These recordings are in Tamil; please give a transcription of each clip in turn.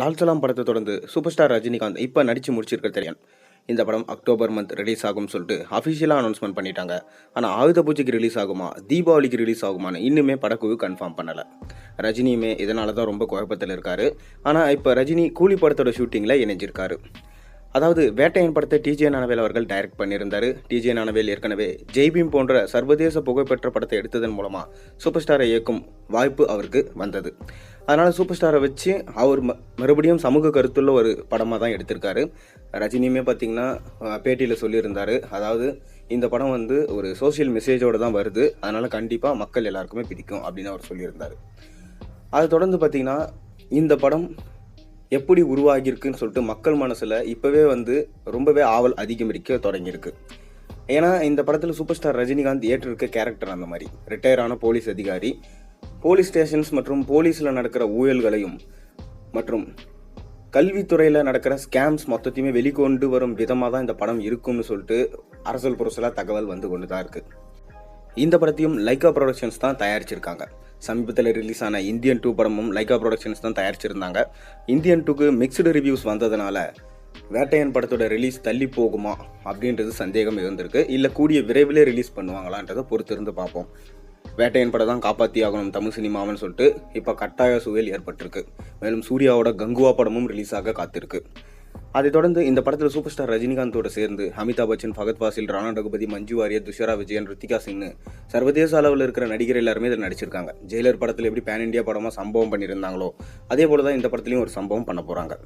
லால் சலாம் படத்தை தொடர்ந்து சூப்பர் ஸ்டார் ரஜினிகாந்த் இப்போ நடித்து முடிச்சிருக்க தெரியும். இந்த படம் அக்டோபர் மந்த் ரிலீஸ் ஆகும்னு சொல்லிட்டு அஃபிஷியலாக அனௌன்ஸ்மெண்ட் பண்ணிட்டாங்க. ஆனால் ஆயுத பூஜைக்கு ரிலீஸ் ஆகுமா தீபாவளிக்கு ரிலீஸ் ஆகுமான்னு இன்னுமே படக்குழு கன்ஃபார்ம் பண்ணலை. ரஜினியுமே இதனால தான் ரொம்ப குழப்பத்தில் இருக்காரு. ஆனால் இப்போ ரஜினி கூலி படத்தோட ஷூட்டிங்கில் இணைஞ்சிருக்காரு. அதாவது வேட்டையன் படத்தை டிஜே நானவேல் அவர்கள் டைரக்ட் பண்ணியிருந்தார். டிஜே நானவேல் ஏற்கனவே ஜெய்பீம் போன்ற சர்வதேச புகழ்பெற்ற படத்தை எடுத்ததன் மூலமாக சூப்பர் ஸ்டாரை இயக்கும் வாய்ப்பு அவருக்கு வந்தது. அதனால் சூப்பர் ஸ்டாரை வச்சு அவர் ம- மறுபடியும் சமூக கருத்துள்ள ஒரு படமாக தான் எடுத்திருக்காரு. ரஜினியுமே பார்த்திங்கன்னா பேட்டியில் சொல்லியிருந்தார். அதாவது இந்த படம் வந்து ஒரு சோஷியல் மெசேஜோடு தான் வருது. அதனால் கண்டிப்பாக மக்கள் எல்லாருக்குமே பிடிக்கும் அப்படின்னு அவர் சொல்லியிருந்தார். அதை தொடர்ந்து பார்த்தீங்கன்னா இந்த படம் எப்படி உருவாகியிருக்குன்னு சொல்லிட்டு மக்கள் மனசில் இப்போவே வந்து ரொம்பவே ஆவல் அதிகரிக்க தொடங்கியிருக்கு. ஏன்னா இந்த படத்தில் சூப்பர் ஸ்டார் ரஜினிகாந்த் ஏற்றிருக்க கேரக்டர் அந்த மாதிரி. ரிட்டையர் ஆன போலீஸ் அதிகாரி. போலீஸ் ஸ்டேஷன்ஸ் மற்றும் போலீஸில் நடக்கிற ஊழல்களையும் மற்றும் கல்வித்துறையில் நடக்கிற ஸ்கேம்ஸ் மொத்தத்தையுமே வெளிக்கொண்டு வரும் விதமாக தான் இந்த படம் இருக்கும்னு சொல்லிட்டு அரசல் புரசலாக தகவல் வந்து கொண்டு தான் இருக்குது இந்த படத்தையும் லைக்கா ப்ரொடக்ஷன்ஸ் தான் தயாரிச்சிருக்காங்க. சமீபத்தில் ரிலீஸ் ஆன இந்தியன் டூ படமும் லைகா ப்ரொடக்ஷன்ஸ் தான் தயாரிச்சிருந்தாங்க. இந்தியன் டூக்கு மிக்ஸ்டு ரிவ்யூஸ் வந்ததுனால வேட்டையன் படத்தோட ரிலீஸ் தள்ளி போகுமா அப்படின்றது சந்தேகம் இருந்திருக்கு. இல்லை கூடிய விரைவிலே ரிலீஸ் பண்ணுவாங்களான்றதை பொறுத்திருந்து பார்ப்போம். வேட்டையன் படம் தான் காப்பாற்றி ஆகணும் தமிழ் சினிமாவுன்னு சொல்லிட்டு இப்போ கட்டாய சூழல் ஏற்பட்டிருக்கு. மேலும் சூர்யாவோட கங்குவா படமும் ரிலீஸாக காத்திருக்கு. அதைத் தொடர்ந்து இந்த படத்தில் சூப்பர் ஸ்டார் ரஜினிகாந்தோட சேர்ந்து அமிதாப் பச்சன் ஃபகத் வாசில் ராணா ரகுபதி மஞ்சு வாரியர் துஷாரா விஜயன் ரித்திகா சிங்னு சர்வதேச அளவில் இருக்கிற நடிகர் எல்லாருமே இதில் நடிச்சிருக்காங்க. ஜெயிலர் படத்தில் எப்படி பேன் இண்டியா படமாக சம்பவம் பண்ணியிருந்தாங்களோ அதே போல தான் இந்த படத்துலையும் ஒரு சம்பவம் பண்ண போகிறாங்க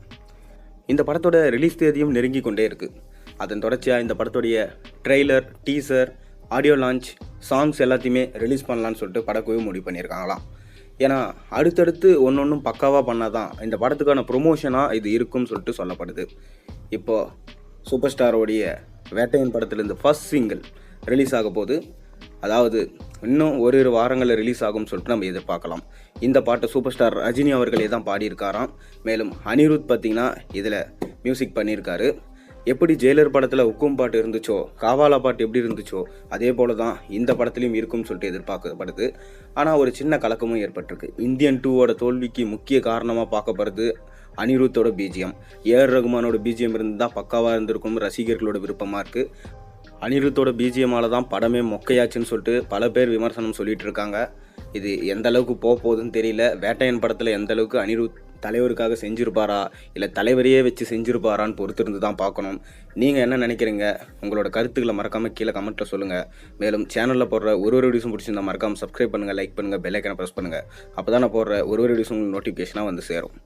இந்த படத்தோட ரிலீஸ் தேதியும் நெருங்கி கொண்டே இருக்குது அதன் தொடர்ச்சியாக இந்த படத்துடைய trailer teaser audio launch songs எல்லாத்தையுமே ரிலீஸ் பண்ணலான்னு சொல்லிட்டு படக்குழு முடிவு பண்ணியிருக்காங்களாம். ஏன்னா அடுத்தடுத்து ஒன்று ஒன்றும் பக்காவாக பண்ணாதான் இந்த படத்துக்கான ப்ரொமோஷனாக இது இருக்கும்னு சொல்லிட்டு சொல்லப்படுது. இப்போ சூப்பர் ஸ்டாரோடைய வேட்டையன் படத்துலேருந்து ஃபஸ்ட் சிங்கிள் ரிலீஸ் ஆக போது அதாவது இன்னும் ஒரு இரு வாரங்களில் ரிலீஸ் ஆகும்னு சொல்லிட்டு நம்ம எதிர்பார்க்கலாம். இந்த பாட்டை சூப்பர் ஸ்டார் ரஜினி அவர்களே தான் பாடியிருக்காராம். மேலும் அனிருத் பார்த்தீங்கன்னா இதில் மியூசிக் பண்ணியிருக்காரு. எப்படி ஜெயிலர் படத்தில் உக்கும் பாட்டு இருந்துச்சோ காவாலா பாட்டு எப்படி இருந்துச்சோ அதே போல தான் இந்த படத்துலையும் இருக்கும்னு சொல்லிட்டு எதிர்பார்க்கப்படுது. ஆனால் ஒரு சின்ன கலக்கமும் ஏற்பட்டிருக்கு. இந்தியன் டூவோட தோல்விக்கு முக்கிய காரணமாக பார்க்கப்படுறது அனிருத்தோட பிஜிஎம் ஏஆர் ரகுமானோட பிஜிஎம் இருந்தால் பக்காவாக இருந்திருக்கும் ரசிகர்களோட விருப்பமாக இருக்குது அனிருத்தோட பிஜிஎம்மால தான் படமே மொக்கையாச்சுன்னு சொல்லிட்டு பல பேர் விமர்சனம் சொல்லிட்டு இருக்காங்க. இது எந்த அளவுக்கு போக போகுதுன்னு தெரியல. வேட்டையன் படத்தில் எந்த அளவுக்கு அனிருத் தலைவருக்காக செஞ்சுருப்பாரா? இல்லை தலைவரையே வச்சு செஞ்சுருப்பாரான்னு பொறுத்திருந்து தான் பார்க்கணும். நீங்கள் என்ன நினைக்கிறீங்க? உங்களோட கருத்துக்களை மறக்காமல் கீழே கமெண்ட்டில் சொல்லுங்கள் மேலும் சேனலில் போடுற ஒரு ஒரு வீடியோஸும் பிடிச்சிருந்தா மறக்காமல் சப்ஸ்கிரைப் பண்ணுங்கள் லைக் பண்ணுங்கள் பெல் ஐக்கனை ப்ரெஸ் பண்ணுங்கள் அப்போ தான் நான் போடுற ஒரு ஒரு வீடியோஸும் நோட்டிஃபிகேஷனாக வந்து சேரும்.